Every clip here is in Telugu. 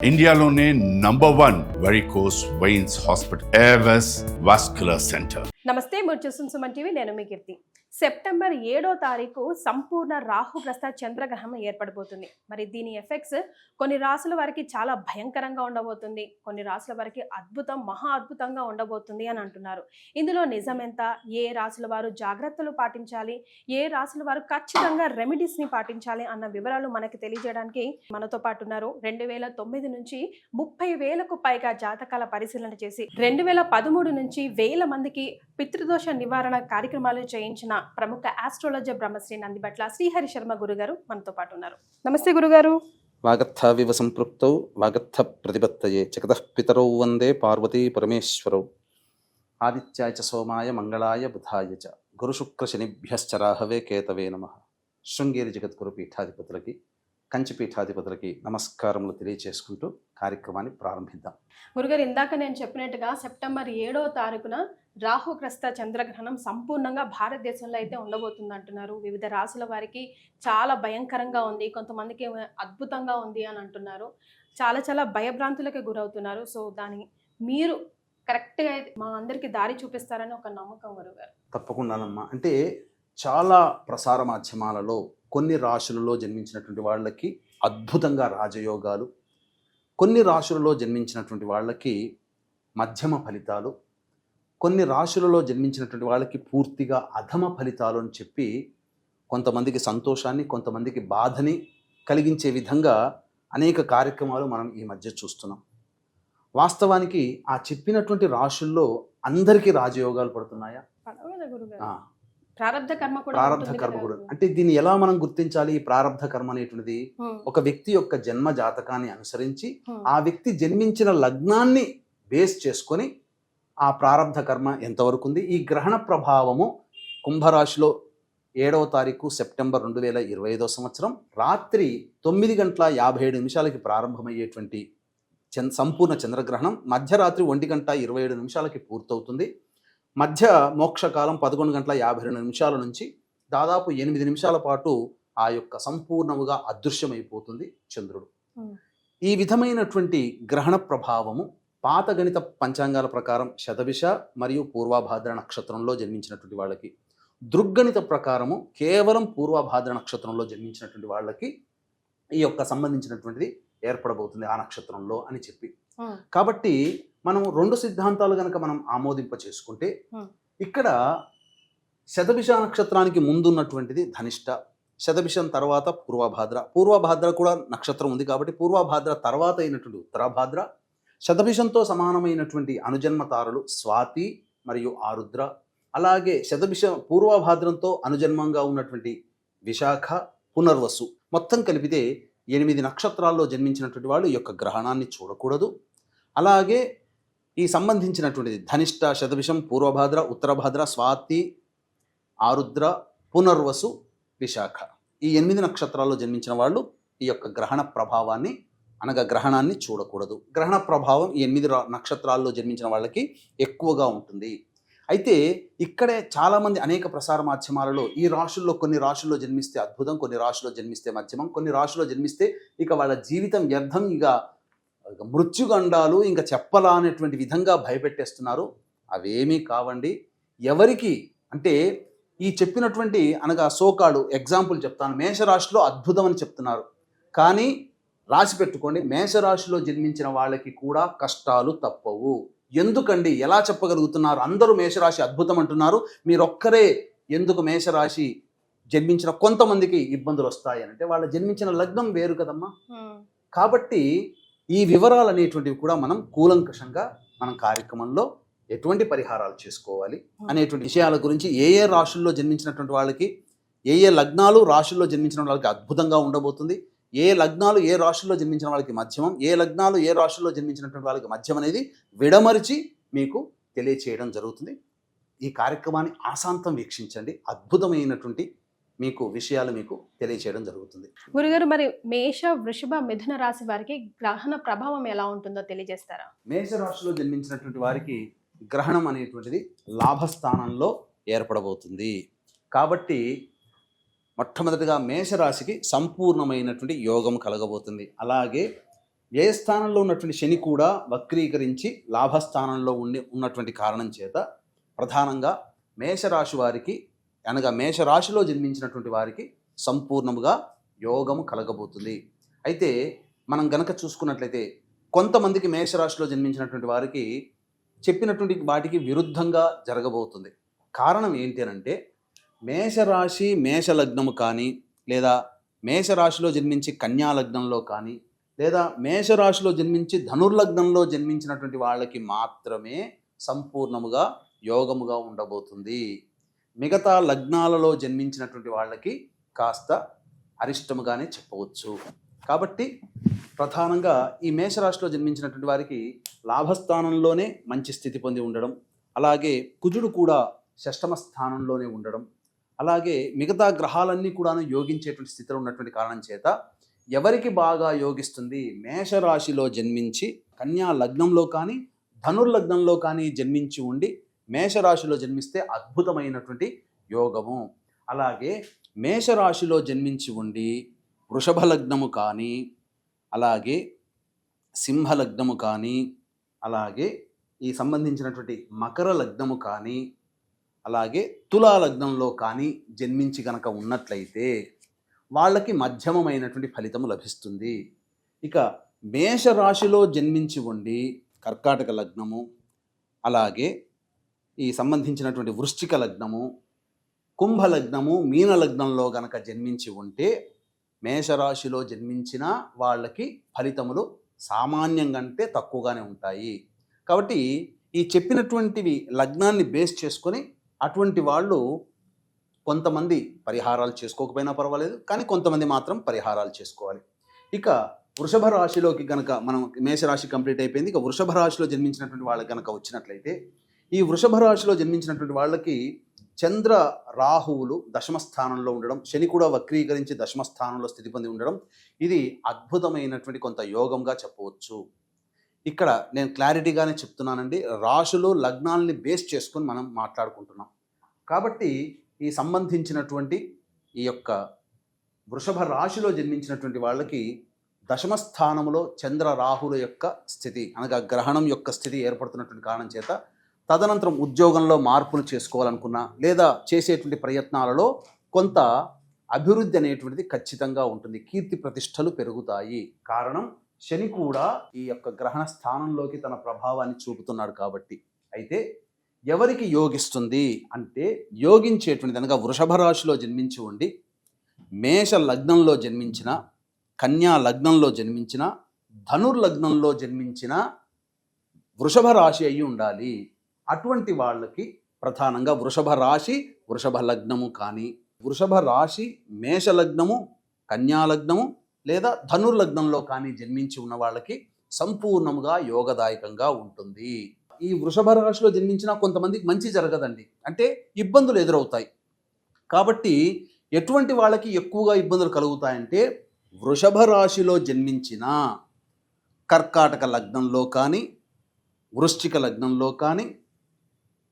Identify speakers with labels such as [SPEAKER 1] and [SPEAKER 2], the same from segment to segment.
[SPEAKER 1] ఇండియాలోనే number one varicose veins hospital Avis vascular centre
[SPEAKER 2] నమస్తే మీరు చూస్తున్న సుమన్ టీవీ నేను మీ కీర్తి. సెప్టెంబర్ ఏడో తారీఖు సంపూర్ణ రాహుగ్రస్త చంద్రగ్రహణం ఏర్పడబోతుంది. మరి దీని ఎఫెక్ట్స్ కొన్ని రాసుల వారికి చాలా భయంకరంగా ఉండబోతుంది. కొన్ని రాసుల వారికి అద్భుతం మహా అద్భుతంగా ఉండబోతుంది అని అంటున్నారు. ఇందులో నిజం ఎంత? ఏ రాసుల వారు జాగ్రత్తలు పాటించాలి? ఏ రాసుల వారు ఖచ్చితంగా రెమెడీస్ని పాటించాలి అన్న వివరాలు మనకి తెలియజేయడానికి మనతో పాటు ఉన్నారు. రెండు వేల తొమ్మిది నుంచి ముప్పై వేలకు పైగా జాతకాల పరిశీలన చేసి రెండు వేల పదమూడు నుంచి వేల మందికి పితృదోష నివారణ కార్యక్రమాలు చేయించిన ప్రముఖ ఆస్ట్రాలజర్ బ్రహ్మశ్రీ నందిబట్ల శ్రీహరి శర్మ గురుగారు మనతో పాటు ఉన్నారు. నమస్తే గురుగారు.
[SPEAKER 3] వాగర్థావివ సంపృక్తౌ వాగర్థ ప్రతిపత్తయే జగతః పితరౌ వందే పార్వతీ పరమేశ్వరౌ. ఆదిత్యాయ చ సోమాయ మంగళాయ బుధాయ చ. గురుశుక్రశనిభ్యశ్చరాహవే కేతవే నమ. శృంగేరి జగద్గురు పీఠాధిపతులకి కంచి పీఠాధిపతులకి నమస్కారములు తెలియచేసుకుంటూ కార్యక్రమాన్ని ప్రారంభిద్దాం.
[SPEAKER 2] గురుగారు ఇందాక నేను చెప్పినట్టుగా సెప్టెంబర్ ఏడో తారీఖున రాహుగ్రస్త చంద్రగ్రహణం సంపూర్ణంగా భారతదేశంలో అయితే ఉండబోతుంది అంటున్నారు వివిధ రాసుల వారికి చాలా భయంకరంగా ఉంది. కొంతమందికి అద్భుతంగా ఉంది అని అంటున్నారు. చాలా చాలా భయభ్రాంతులకు గురవుతున్నారు. సో దాని మీరు కరెక్ట్గా మా అందరికీ దారి చూపిస్తారని ఒక నమ్మకం గురుగారు
[SPEAKER 3] తప్పకుండానమ్మా. అంటే చాలా ప్రసార మాధ్యమాలలో కొన్ని రాశులలో జన్మించినటువంటి వాళ్ళకి అద్భుతంగా రాజయోగాలు కొన్ని రాశులలో జన్మించినటువంటి వాళ్ళకి మధ్యమ ఫలితాలు కొన్ని రాశులలో జన్మించినటువంటి వాళ్ళకి పూర్తిగా అధమ ఫలితాలు అని చెప్పి కొంతమందికి సంతోషాన్ని కొంతమందికి బాధని కలిగించే విధంగా అనేక కార్యక్రమాలు మనం ఈ మధ్య చూస్తున్నాం. వాస్తవానికి ఆ చెప్పినటువంటి రాశుల్లో అందరికీ రాజయోగాలు పడుతున్నాయా?
[SPEAKER 2] ప్రారంధ కర్మ కూడా
[SPEAKER 3] ప్రారంధ కర్మ కూడా? అంటే దీన్ని ఎలా మనం గుర్తించాలి? ఈ ప్రారంధ కర్మ అనేటువంటిది ఒక వ్యక్తి యొక్క జన్మ జాతకాన్ని అనుసరించి. ఆ వ్యక్తి జన్మించిన లగ్నాన్ని బేస్ చేసుకొని ఆ ప్రారంధ కర్మ ఎంతవరకు ఉంది? ఈ గ్రహణ ప్రభావము కుంభరాశిలో ఏడవ తారీఖు సెప్టెంబర్ రెండు వేల ఇరవై ఐదో సంవత్సరం రాత్రి తొమ్మిది గంటల యాభై ఏడు నిమిషాలకి ప్రారంభమయ్యేటువంటి చంద్ సంపూర్ణ చంద్రగ్రహణం మధ్యరాత్రి ఒంటి గంట ఇరవై ఏడు నిమిషాలకి పూర్తవుతుంది. మధ్య మోక్షకాలం పదకొండు గంటల యాభై రెండు నిమిషాల నుంచి దాదాపు ఎనిమిది నిమిషాల పాటు ఆ యొక్క సంపూర్ణముగా అదృశ్యమైపోతుంది చంద్రుడు. ఈ విధమైనటువంటి గ్రహణ ప్రభావము పాత గణిత పంచాంగాల ప్రకారం శతభిష మరియు పూర్వభాద్ర నక్షత్రంలో జన్మించినటువంటి వాళ్ళకి దృగ్గణిత ప్రకారము కేవలం పూర్వభాద్ర నక్షత్రంలో జన్మించినటువంటి వాళ్ళకి ఈ యొక్క సంబంధించినటువంటిది ఏర్పడబోతుంది ఆ నక్షత్రంలో అని చెప్పి. కాబట్టి మనం రెండు సిద్ధాంతాలు కనుక మనం ఆమోదింప చేసుకుంటే. ఇక్కడ శతభిష నక్షత్రానికి ముందున్నటువంటిది ధనిష్ట శతభిషం తర్వాత పూర్వభాద్ర పూర్వభాద్ర కూడా నక్షత్రం ఉంది కాబట్టి పూర్వభాద్ర తర్వాత అయినటువంటి ఉత్తరాభాద్ర శతభిషంతో సమానమైనటువంటి అనుజన్మ తారలు స్వాతి మరియు ఆరుద్ర అలాగే శతభిష పూర్వభాద్రంతో అనుజన్మంగా ఉన్నటువంటి విశాఖ పునర్వసు మొత్తం కలిపితే ఎనిమిది నక్షత్రాల్లో జన్మించినటువంటి వాళ్ళు యొక్క గ్రహణాన్ని చూడకూడదు అలాగే ఈ సంబంధించినటువంటిది ధనిష్ట శతభిషం పూర్వభాద్ర ఉత్తరభాద్ర స్వాతి ఆరుద్ర పునర్వసు విశాఖ. ఈ ఎనిమిది నక్షత్రాల్లో జన్మించిన వాళ్ళు ఈ యొక్క గ్రహణ ప్రభావాన్ని అనగా గ్రహణాన్ని చూడకూడదు. గ్రహణ ప్రభావం ఈ ఎనిమిది రా- నక్షత్రాల్లో జన్మించిన వాళ్ళకి ఎక్కువగా ఉంటుంది. అయితే ఇక్కడే చాలామంది అనేక ప్రసార మాధ్యమాలలో ఈ రాశుల్లో కొన్ని రాశుల్లో జన్మిస్తే అద్భుతం కొన్ని రాశుల్లో జన్మిస్తే మధ్యమం కొన్ని రాశుల్లో జన్మిస్తే ఇక వాళ్ళ జీవితం వ్యర్థం ఇక మృత్యుగండాలు ఇంకా చెప్పలా అనేటువంటి విధంగా భయపెట్టేస్తున్నారు. అవేమీ కావండి. ఎవరికి? అంటే ఈ చెప్పినటువంటి అనగా సోకాడు ఎగ్జాంపుల్ చెప్తాను. మేషరాశిలో అద్భుతం అని చెప్తున్నారు. కానీ రాసి పెట్టుకోండి. మేషరాశిలో జన్మించిన వాళ్ళకి కూడా కష్టాలు తప్పవు. ఎందుకండి? ఎలా చెప్పగలుగుతున్నారు? అందరూ మేషరాశి అద్భుతం అంటున్నారు మీరొక్కరే ఎందుకు మేషరాశి జన్మించిన కొంతమందికి ఇబ్బందులు వస్తాయి అంటే వాళ్ళ జన్మించిన లగ్నం వేరు కదమ్మా. కాబట్టి ఈ వివరాలు అనేటువంటివి కూడా మనం కూలంకషంగా మనం కార్యక్రమంలో ఎటువంటి పరిహారాలు చేసుకోవాలి అనేటువంటి విషయాల గురించి ఏ ఏ రాశుల్లో జన్మించినటువంటి వాళ్ళకి ఏ ఏ లగ్నాలు రాశుల్లో జన్మించిన వాళ్ళకి అద్భుతంగా ఉండబోతుంది ఏ లగ్నాలు ఏ రాశుల్లో జన్మించిన వాళ్ళకి మధ్యమం ఏ లగ్నాలు ఏ రాశుల్లో జన్మించినటువంటి వాళ్ళకి మధ్యం అనేది విడమరిచి మీకు తెలియచేయడం జరుగుతుంది. ఈ కార్యక్రమాన్ని ఆశాంతం వీక్షించండి. అద్భుతమైనటువంటి మీకు విషయాలు మీకు తెలియచేయడం జరుగుతుంది.
[SPEAKER 2] గురుగారు మరి మేష వృషభ మిథున రాశి వారికి గ్రహణ ప్రభావం ఎలా ఉంటుందో తెలియజేస్తారా?
[SPEAKER 3] మేషరాశిలో జన్మించినటువంటి వారికి గ్రహణం అనేటువంటిది లాభస్థానంలో ఏర్పడబోతుంది. కాబట్టి మొట్టమొదటిగా మేషరాశికి సంపూర్ణమైనటువంటి యోగం కలగబోతుంది. అలాగే వ్యయస్థానంలో ఉన్నటువంటి శని కూడా వక్రీకరించి లాభస్థానంలో ఉండి ఉన్నటువంటి కారణం చేత ప్రధానంగా మేషరాశి వారికి అనగా మేషరాశిలో జన్మించినటువంటి వారికి సంపూర్ణముగా యోగము కలగబోతుంది. అయితే మనం గనక చూసుకున్నట్లయితే కొంతమందికి మేషరాశిలో జన్మించినటువంటి వారికి చెప్పినటువంటి వాటికి విరుద్ధంగా జరగబోతుంది. కారణం ఏంటి అని అంటే మేషరాశి మేషలగ్నము కానీ లేదా మేషరాశిలో జన్మించి కన్యా లగ్నంలో కానీ లేదా మేషరాశిలో జన్మించి ధనుర్లగ్నంలో జన్మించినటువంటి వాళ్ళకి మాత్రమే సంపూర్ణముగా యోగముగా ఉండబోతుంది. మిగతా లగ్నాలలో జన్మించినటువంటి వాళ్ళకి కాస్త అరిష్టముగానే చెప్పవచ్చు. కాబట్టి ప్రధానంగా ఈ మేషరాశిలో జన్మించినటువంటి వారికి లాభస్థానంలోనే మంచి స్థితి పొంది ఉండడం అలాగే కుజుడు కూడా షష్టమ స్థానంలోనే ఉండడం అలాగే మిగతా గ్రహాలన్నీ కూడాను యోగించేటువంటి స్థితిలో ఉన్నటువంటి కారణం చేత ఎవరికి బాగా యోగిస్తుంది మేషరాశిలో జన్మించి కన్యా లగ్నంలో కానీ ధనుర్లగ్నంలో కానీ జన్మించి ఉండి మేషరాశిలో జన్మిస్తే అద్భుతమైనటువంటి యోగము. అలాగే మేషరాశిలో జన్మించి ఉండి వృషభ లగ్నము కానీ అలాగే సింహ లగ్నము కానీ అలాగే ఈ సంబంధించినటువంటి మకర లగ్నము కానీ అలాగే తులా లగ్నంలో కానీ జన్మించి కనుక ఉన్నట్లయితే వాళ్ళకి మధ్యమమైనటువంటి ఫలితము లభిస్తుంది. ఇక మేషరాశిలో జన్మించి ఉండి కర్కాటక లగ్నము అలాగే ఈ సంబంధించినటువంటి వృశ్చిక లగ్నము కుంభ లగ్నము మీన లగ్నంలో గనక జన్మించి ఉంటే మేషరాశిలో జన్మించిన వాళ్ళకి ఫలితములు సామాన్యం కంటే తక్కువగానే ఉంటాయి. కాబట్టి ఈ చెప్పినటువంటివి లగ్నాన్ని బేస్ చేసుకొని అటువంటి వాళ్ళు కొంతమంది పరిహారాలు చేసుకోకపోయినా పర్వాలేదు కానీ కొంతమంది మాత్రం పరిహారాలు చేసుకోవాలి. ఇక వృషభ రాశిలోకి గనక మనం మేషరాశి కంప్లీట్ అయిపోయింది ఇక వృషభ రాశిలో జన్మించినటువంటి వాళ్ళకి గనక వచ్చినట్లయితే ఈ వృషభ రాశిలో జన్మించినటువంటి వాళ్ళకి చంద్ర రాహువులు దశమ స్థానంలో ఉండడం శని కూడా వక్రీకరించి దశమ స్థానంలో స్థితి పొంది ఉండడం ఇది అద్భుతమైనటువంటి కొంత యోగంగా చెప్పవచ్చు. ఇక్కడ నేను క్లారిటీగానే చెప్తున్నానండి రాశులు లగ్నాల్ని బేస్ చేసుకొని మనం మాట్లాడుకుంటున్నాం. కాబట్టి ఈ సంబంధించినటువంటి ఈ యొక్క వృషభ రాశిలో జన్మించినటువంటి వాళ్ళకి దశమ స్థానంలో చంద్ర రాహుల యొక్క స్థితి అనగా గ్రహణం యొక్క స్థితి ఏర్పడుతున్నటువంటి కారణం చేత తదనంతరం ఉద్యోగంలో మార్పులు చేసుకోవాలనుకున్నా లేదా చేసేటువంటి ప్రయత్నాలలో కొంత అభివృద్ధి అనేటువంటిది ఖచ్చితంగా ఉంటుంది. కీర్తి ప్రతిష్టలు పెరుగుతాయి. కారణం శని కూడా ఈ యొక్క గ్రహణ స్థానంలోకి తన ప్రభావాన్ని చూపుతున్నాడు కాబట్టి. అయితే ఎవరికి యోగిస్తుంది అంటే యోగించేటువంటిది అనగా వృషభ రాశిలో జన్మించి ఉండి మేష లగ్నంలో జన్మించిన కన్యా లగ్నంలో జన్మించిన ధనుర్లగ్నంలో జన్మించిన వృషభ రాశి అయి ఉండాలి. అటువంటి వాళ్ళకి ప్రధానంగా వృషభ రాశి వృషభ లగ్నము కానీ వృషభ రాశి మేష లగ్నము కన్యా లగ్నము లేదా ధనుర్లగ్నంలో కానీ జన్మించి ఉన్న వాళ్ళకి సంపూర్ణముగా యోగదాయకంగా ఉంటుంది. ఈ వృషభ రాశిలో జన్మించిన కొంతమందికి మంచి జరగదండి. అంటే ఇబ్బందులు ఎదురవుతాయి. కాబట్టి ఎటువంటి వాళ్ళకి ఎక్కువగా ఇబ్బందులు కలుగుతాయంటే వృషభ రాశిలో జన్మించిన కర్కాటక లగ్నంలో కానీ వృశ్చిక లగ్నంలో కానీ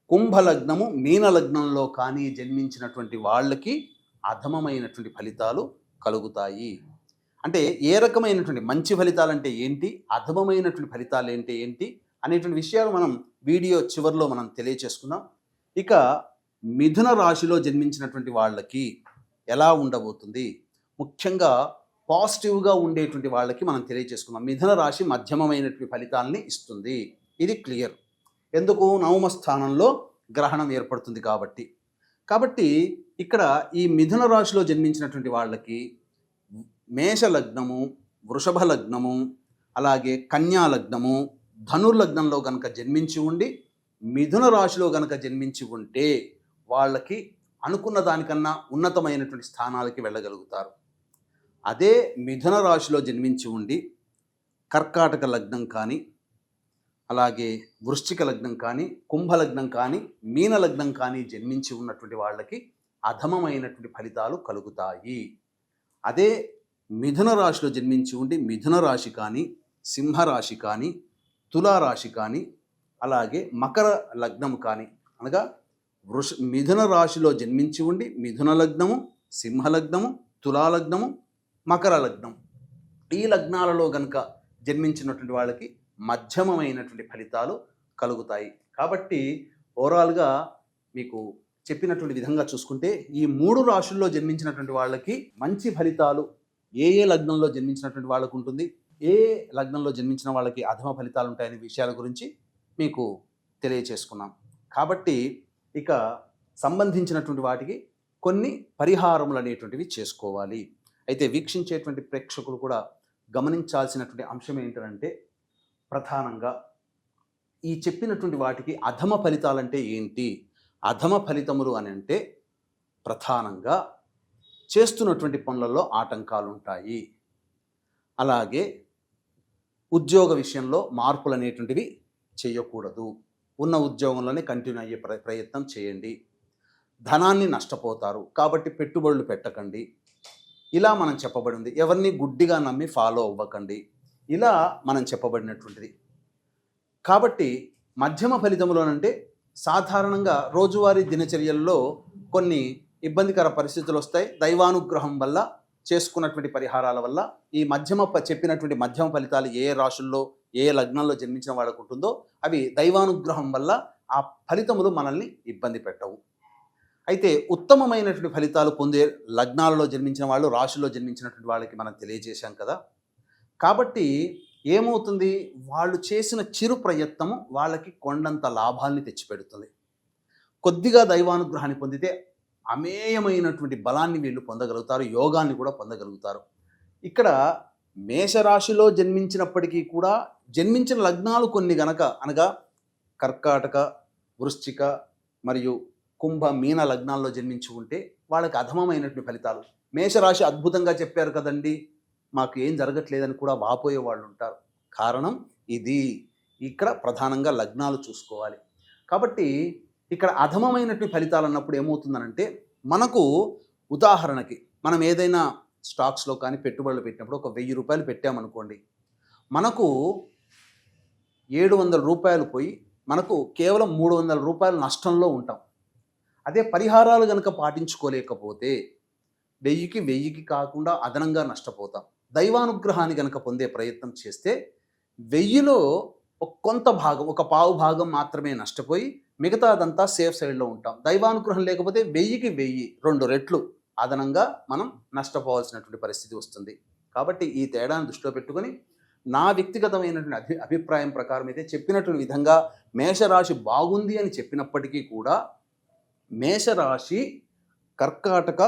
[SPEAKER 3] కుంభ లగ్నము మీన లగ్నంలో కానీ జన్మించినటువంటి వాళ్ళకి అధమమైనటువంటి ఫలితాలు కలుగుతాయి. అంటే ఏ రకమైనటువంటి మంచి ఫలితాలు అంటే ఏంటి? అధమమైనటువంటి ఫలితాలు ఏంటి ఏంటి? అనేటువంటి విషయాలు మనం వీడియో చివరిలో మనం తెలియచేసుకుందాం. ఇక మిథున రాశిలో జన్మించినటువంటి వాళ్ళకి ఎలా ఉండబోతుంది? ముఖ్యంగా పాజిటివ్గా ఉండేటువంటి వాళ్ళకి మనం తెలియచేసుకుందాం. మిథున రాశి మధ్యమమైనటువంటి ఫలితాలని ఇస్తుంది. ఇది క్లియర్. ఎందుకు? నవమ స్థానంలో గ్రహణం ఏర్పడుతుంది కాబట్టి. కాబట్టి ఇక్కడ ఈ మిథున రాశిలో జన్మించినటువంటి వాళ్ళకి మేష లగ్నము వృషభ లగ్నము అలాగే కన్యా లగ్నము ధనుర్లగ్నంలో కనుక జన్మించి ఉండి మిథున రాశిలో కనుక జన్మించి ఉంటే వాళ్ళకి అనుకున్న దానికన్నా ఉన్నతమైనటువంటి స్థానాలకి వెళ్ళగలుగుతారు. అదే మిథున రాశిలో జన్మించి ఉండి కర్కాటక లగ్నం కానీ అలాగే వృశ్చిక లగ్నం కానీ కుంభ లగ్నం కానీ మీన లగ్నం కానీ జన్మించి ఉన్నటువంటి వాళ్ళకి అధమమైనటువంటి ఫలితాలు కలుగుతాయి. అదే మిథున రాశిలో జన్మించి ఉండి మిథున రాశి కానీ సింహరాశి కానీ తులారాశి కానీ అలాగే మకర లగ్నము కానీ అనగా వృష మిథున రాశిలో జన్మించి ఉండి మిథున లగ్నము సింహ లగ్నము తులా లగ్నము మకర లగ్నం. ఈ లగ్నాలలో గనక జన్మించినటువంటి వాళ్ళకి మధ్యమమైనటువంటి ఫలితాలు కలుగుతాయి. కాబట్టి ఓవరాల్గా మీకు చెప్పినటువంటి విధంగా చూసుకుంటే ఈ మూడు రాశుల్లో జన్మించినటువంటి వాళ్ళకి మంచి ఫలితాలు ఏ ఏ లగ్నంలో జన్మించినటువంటి వాళ్ళకు ఉంటుంది ఏ లగ్నంలో జన్మించిన వాళ్ళకి అధమ ఫలితాలు ఉంటాయనే విషయాల గురించి మీకు తెలియచేసుకున్నాం. కాబట్టి ఇక సంబంధించినటువంటి వాటికి కొన్ని పరిహారములు అనేటువంటివి చేసుకోవాలి. అయితే వీక్షించేటువంటి ప్రేక్షకులు కూడా గమనించాల్సినటువంటి అంశం ఏంటంటే ప్రధానంగా ఈ చెప్పినటువంటి వాటికి అధమ ఫలితాలంటే ఏంటి? అధమ ఫలితములు అని అంటే ప్రధానంగా చేస్తున్నటువంటి పనులలో ఆటంకాలు ఉంటాయి అలాగే ఉద్యోగ విషయంలో మార్పులు అనేటువంటివి చేయకూడదు. ఉన్న ఉద్యోగంలోనే కంటిన్యూ అయ్యే ప్ర ప్రయత్నం చేయండి. ధనాన్ని నష్టపోతారు. కాబట్టి పెట్టుబడులు పెట్టకండి. ఇలా మనం చెప్పబడింది. ఎవరిని గుడ్డిగా నమ్మి ఫాలో అవ్వకండి. ఇలా మనం చెప్పబడినటువంటిది. కాబట్టి మధ్యమ ఫలితములోనంటే సాధారణంగా రోజువారీ దినచర్యల్లో కొన్ని ఇబ్బందికర పరిస్థితులు వస్తాయి. దైవానుగ్రహం వల్ల చేసుకున్నటువంటి పరిహారాల వల్ల ఈ మధ్యమ చెప్పినటువంటి మధ్యమ ఫలితాలు ఏ రాశుల్లో ఏ లగ్నంలో లగ్నాల్లో జన్మించిన వాళ్ళకు ఉంటుందో అవి దైవానుగ్రహం వల్ల ఆ ఫలితములు మనల్ని ఇబ్బంది పెట్టవు. అయితే ఉత్తమమైనటువంటి ఫలితాలు పొందే లగ్నాలలో జన్మించిన వాళ్ళు రాశుల్లో జన్మించినటువంటి వాళ్ళకి మనం తెలియజేశాం కదా. కాబట్టి ఏమవుతుంది? వాళ్ళు చేసిన చిరు ప్రయత్నము వాళ్ళకి కొండంత లాభాల్ని తెచ్చిపెడుతుంది. కొద్దిగా దైవానుగ్రహాన్ని పొందితే అమేయమైనటువంటి బలాన్ని వీళ్ళు పొందగలుగుతారు యోగాన్ని కూడా పొందగలుగుతారు. ఇక్కడ మేషరాశిలో జన్మించినప్పటికీ కూడా జన్మించిన లగ్నాలు కొన్ని గనక అనగా కర్కాటక వృశ్చిక మరియు కుంభ మీన లగ్నాల్లో జన్మించి ఉంటే వాళ్ళకి అధమమైనటువంటి ఫలితాలు. మేషరాశి అద్భుతంగా చెప్పారు కదండి. మాకు ఏం జరగట్లేదని కూడా వాపోయే వాళ్ళు ఉంటారు. కారణం ఇది. ఇక్కడ ప్రధానంగా లగ్నాలు చూసుకోవాలి. కాబట్టి ఇక్కడ అధమమైనటువంటి ఫలితాలు అన్నప్పుడు ఏమవుతుందనంటే మనకు ఉదాహరణకి మనం ఏదైనా స్టాక్స్లో కానీ పెట్టుబడులు పెట్టినప్పుడు ఒక వెయ్యి రూపాయలు పెట్టామనుకోండి మనకు ఏడు వందల రూపాయలు పోయి మనకు కేవలం మూడు వందల రూపాయలు నష్టంలో ఉంటాం. అదే పరిహారాలు కనుక పాటించుకోలేకపోతే వెయ్యికి వెయ్యికి కాకుండా అదనంగా నష్టపోతాం. దైవానుగ్రహాన్ని కనుక పొందే ప్రయత్నం చేస్తే వెయ్యిలో ఒక కొంత భాగం ఒక పావు భాగం మాత్రమే నష్టపోయి మిగతాదంతా సేఫ్ సైడ్లో ఉంటాం. దైవానుగ్రహం లేకపోతే వెయ్యికి వెయ్యి రెండు రెట్లు అదనంగా మనం నష్టపోవాల్సినటువంటి పరిస్థితి వస్తుంది. కాబట్టి ఈ తేడాను దృష్టిలో పెట్టుకొని నా వ్యక్తిగతమైనటువంటి అభి అభిప్రాయం ప్రకారం అయితే చెప్పినటువంటి విధంగా మేషరాశి బాగుంది అని చెప్పినప్పటికీ కూడా మేషరాశి కర్కాటక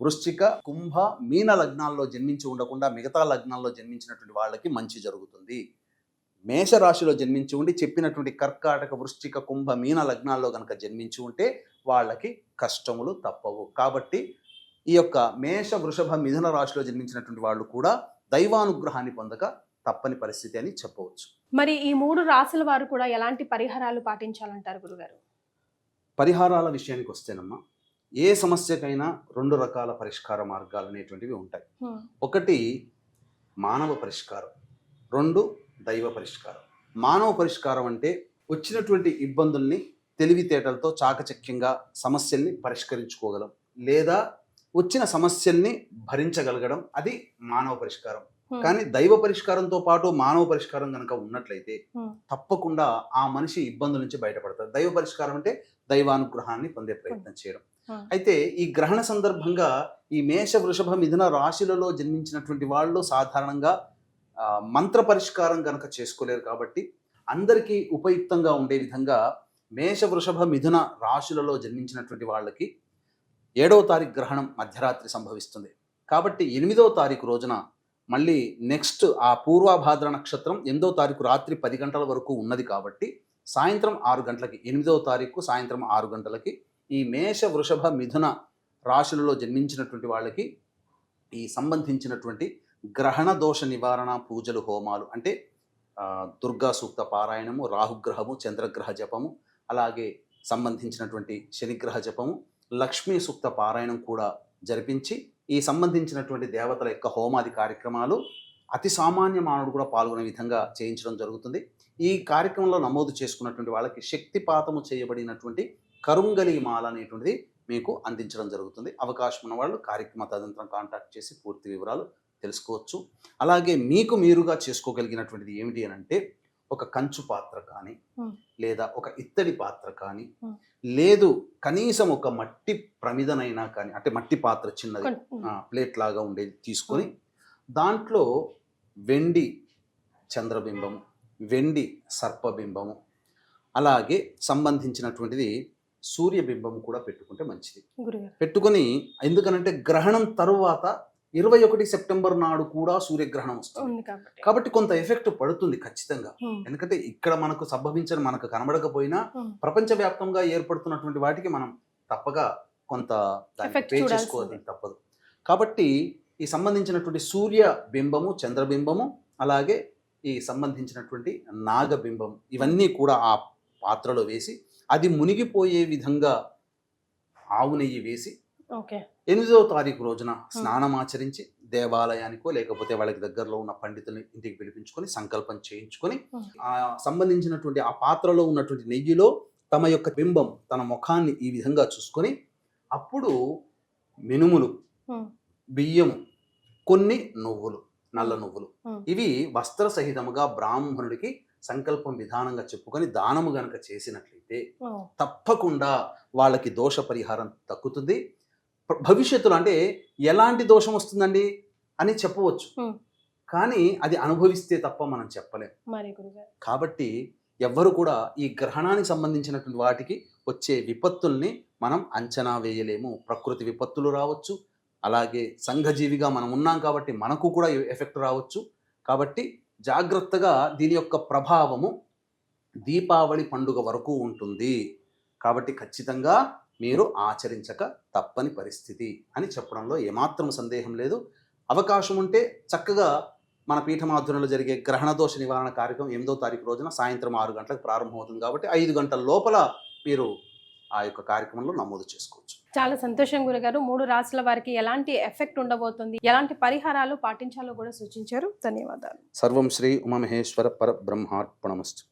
[SPEAKER 3] వృశ్చిక కుంభ మీన లగ్నాల్లో జన్మించి ఉండకుండా మిగతా లగ్నాల్లో జన్మించినటువంటి వాళ్ళకి మంచి జరుగుతుంది. మేషరాశిలో జన్మించి ఉండి చెప్పినటువంటి కర్కాటక వృశ్చిక కుంభ మీన లగ్నాల్లో కనుక జన్మించి ఉంటే వాళ్ళకి కష్టములు తప్పవు. కాబట్టి ఈ యొక్క మేష వృషభ మిథున రాశిలో జన్మించినటువంటి వాళ్ళు కూడా దైవానుగ్రహాన్ని పొందక తప్పని పరిస్థితి అని చెప్పవచ్చు.
[SPEAKER 2] మరి ఈ మూడు రాసుల వారు కూడా ఎలాంటి పరిహారాలు పాటించాలంటారు గురుగారు?
[SPEAKER 3] పరిహారాల విషయానికి వస్తేనమ్మా ఏ సమస్యకైనా రెండు రకాల పరిష్కార మార్గాలు అనేటువంటివి ఉంటాయి. ఒకటి మానవ పరిష్కారం రెండు దైవ పరిష్కారం మానవ పరిష్కారం అంటే వచ్చినటువంటి ఇబ్బందుల్ని తెలివితేటలతో చాకచక్యంగా సమస్యల్ని పరిష్కరించుకోగలం లేదా వచ్చిన సమస్యల్ని భరించగలగడం అది మానవ పరిష్కారం. కానీ దైవ పరిష్కారంతో పాటు మానవ పరిష్కారం కనుక ఉన్నట్లయితే. తప్పకుండా ఆ మనిషి ఇబ్బందుల నుంచి బయటపడతారు దైవ పరిష్కారం అంటే దైవానుగ్రహాన్ని పొందే ప్రయత్నం చేయడం. అయితే ఈ గ్రహణ సందర్భంగా ఈ మేష వృషభ మిథున రాశులలో జన్మించినటువంటి వాళ్ళు సాధారణంగా ఆ, మంత్ర పరిష్కారం కనుక చేసుకోలేరు కాబట్టి అందరికీ ఉపయుక్తంగా ఉండే విధంగా మేష వృషభ మిథున రాశులలో జన్మించినటువంటి వాళ్ళకి ఏడవ తారీఖు గ్రహణం మధ్యరాత్రి సంభవిస్తుంది. కాబట్టి ఎనిమిదవ తారీఖు రోజున మళ్ళీ నెక్స్ట్ ఆ పూర్వభాద్ర నక్షత్రం ఎనిమిదో తారీఖు రాత్రి పది గంటల వరకు ఉన్నది కాబట్టి సాయంత్రం ఆరు గంటలకి ఎనిమిదవ తారీఖు సాయంత్రం ఆరు గంటలకి ఈ మేష వృషభ మిథున రాశులలో జన్మించినటువంటి వాళ్ళకి ఈ సంబంధించినటువంటి గ్రహణ దోష నివారణ పూజలు హోమాలు అంటే దుర్గా సూక్త పారాయణము రాహుగ్రహము చంద్రగ్రహ జపము అలాగే సంబంధించినటువంటి శనిగ్రహ జపము లక్ష్మీ సూక్త పారాయణం కూడా జరిపించి ఈ సంబంధించినటువంటి దేవతల యొక్క హోమాది కార్యక్రమాలు అతి సామాన్య మానవుడు కూడా పాల్గొనే విధంగా చేయించడం జరుగుతుంది. ఈ కార్యక్రమంలో నమోదు చేసుకున్నటువంటి వాళ్ళకి శక్తిపాతము చేయబడినటువంటి కరుంగలి మాల అనేటువంటిది మీకు అందించడం జరుగుతుంది. అవకాశం ఉన్న వాళ్ళు కార్యక్రమ తదనంతరం కాంటాక్ట్ చేసి పూర్తి వివరాలు తెలుసుకోవచ్చు. అలాగే మీకు మీరుగా చేసుకోగలిగినటువంటిది ఏమిటి అని అంటే ఒక కంచు పాత్ర కానీ. లేదా ఒక ఇత్తడి పాత్ర కానీ. లేదు కనీసం ఒక మట్టి ప్రమిదనైనా కానీ అంటే మట్టి పాత్ర చిన్నది ప్లేట్ లాగా ఉండేది తీసుకొని దాంట్లో వెండి చంద్రబింబము వెండి సర్పబింబము అలాగే సంబంధించినటువంటిది సూర్యబింబము కూడా పెట్టుకుంటే మంచిది పెట్టుకొని ఎందుకనంటే గ్రహణం తరువాత ఇరవై ఒకటి సెప్టెంబర్ నాడు కూడా సూర్యగ్రహణం వస్తుంది.
[SPEAKER 2] కాబట్టి.
[SPEAKER 3] కొంత ఎఫెక్ట్ పడుతుంది ఖచ్చితంగా. ఎందుకంటే ఇక్కడ మనకు సంభవించిన మనకు కనబడకపోయినా ప్రపంచవ్యాప్తంగా ఏర్పడుతున్నటువంటి వాటికి మనం తప్పగా కొంత పే. చేసుకోవాలి తప్పదు. కాబట్టి ఈ సంబంధించినటువంటి సూర్య బింబము చంద్రబింబము అలాగే ఈ సంబంధించినటువంటి నాగబింబం ఇవన్నీ కూడా ఆ పాత్రలో వేసి అది మునిగిపోయే విధంగా ఆవు నెయ్యి వేసి ఎనిమిదవ తారీఖు రోజున స్నానం ఆచరించి దేవాలయానికో లేకపోతే వాళ్ళకి దగ్గరలో ఉన్న పండితుల్ని ఇంటికి పిలిపించుకొని సంకల్పం చేయించుకొని. ఆ సంబంధించినటువంటి ఆ పాత్రలో ఉన్నటువంటి నెయ్యిలో తమ యొక్క బింబం తన ముఖాన్ని ఈ విధంగా చూసుకొని అప్పుడు మినుములు బియ్యము కొన్ని నువ్వులు నల్ల నువ్వులు. ఇవి వస్త్ర సహితముగా బ్రాహ్మణుడికి సంకల్పం విధానంగా చెప్పుకొని దానము గనక చేసినట్లయితే తప్పకుండా వాళ్ళకి దోష పరిహారం తగ్గుతుంది భవిష్యత్తులో అంటే ఎలాంటి దోషం వస్తుందండి అని చెప్పవచ్చు. కానీ అది అనుభవిస్తే తప్ప మనం చెప్పలేం.
[SPEAKER 2] మరి గురుగారు.
[SPEAKER 3] కాబట్టి ఎవ్వరు కూడా ఈ గ్రహణానికి సంబంధించినటువంటి వాటికి వచ్చే విపత్తుల్ని మనం అంచనా వేయలేము. ప్రకృతి విపత్తులు రావచ్చు. అలాగే సంఘజీవిగా మనం ఉన్నాం కాబట్టి మనకు కూడా ఎఫెక్ట్ రావచ్చు. కాబట్టి జాగ్రత్తగా దీని యొక్క ప్రభావము దీపావళి పండుగ వరకు ఉంటుంది. కాబట్టి ఖచ్చితంగా మీరు ఆచరించక తప్పని పరిస్థితి అని చెప్పడంలో ఏమాత్రం సందేహం లేదు. అవకాశం ఉంటే చక్కగా మన పీఠమాధురంలో జరిగే గ్రహణ దోష నివారణ కార్యక్రమం ఎనిమిదో తారీఖు రోజున సాయంత్రం ఆరు గంటలకు ప్రారంభమవుతుంది కాబట్టి ఐదు గంటల లోపల మీరు ఆ యొక్క కార్యక్రమంలో నమోదు చేసుకోవచ్చు.
[SPEAKER 2] చాలా సంతోషం గురుగారు. మూడు రాసుల వారికి ఎలాంటి ఎఫెక్ట్ ఉండబోతుంది? ఎలాంటి పరిహారాలు పాటించాలో కూడా సూచించారు. ధన్యవాదాలు.
[SPEAKER 3] సర్వం శ్రీ ఉమామహేశ్వర పర బ్రహ్మార్పణమస్తు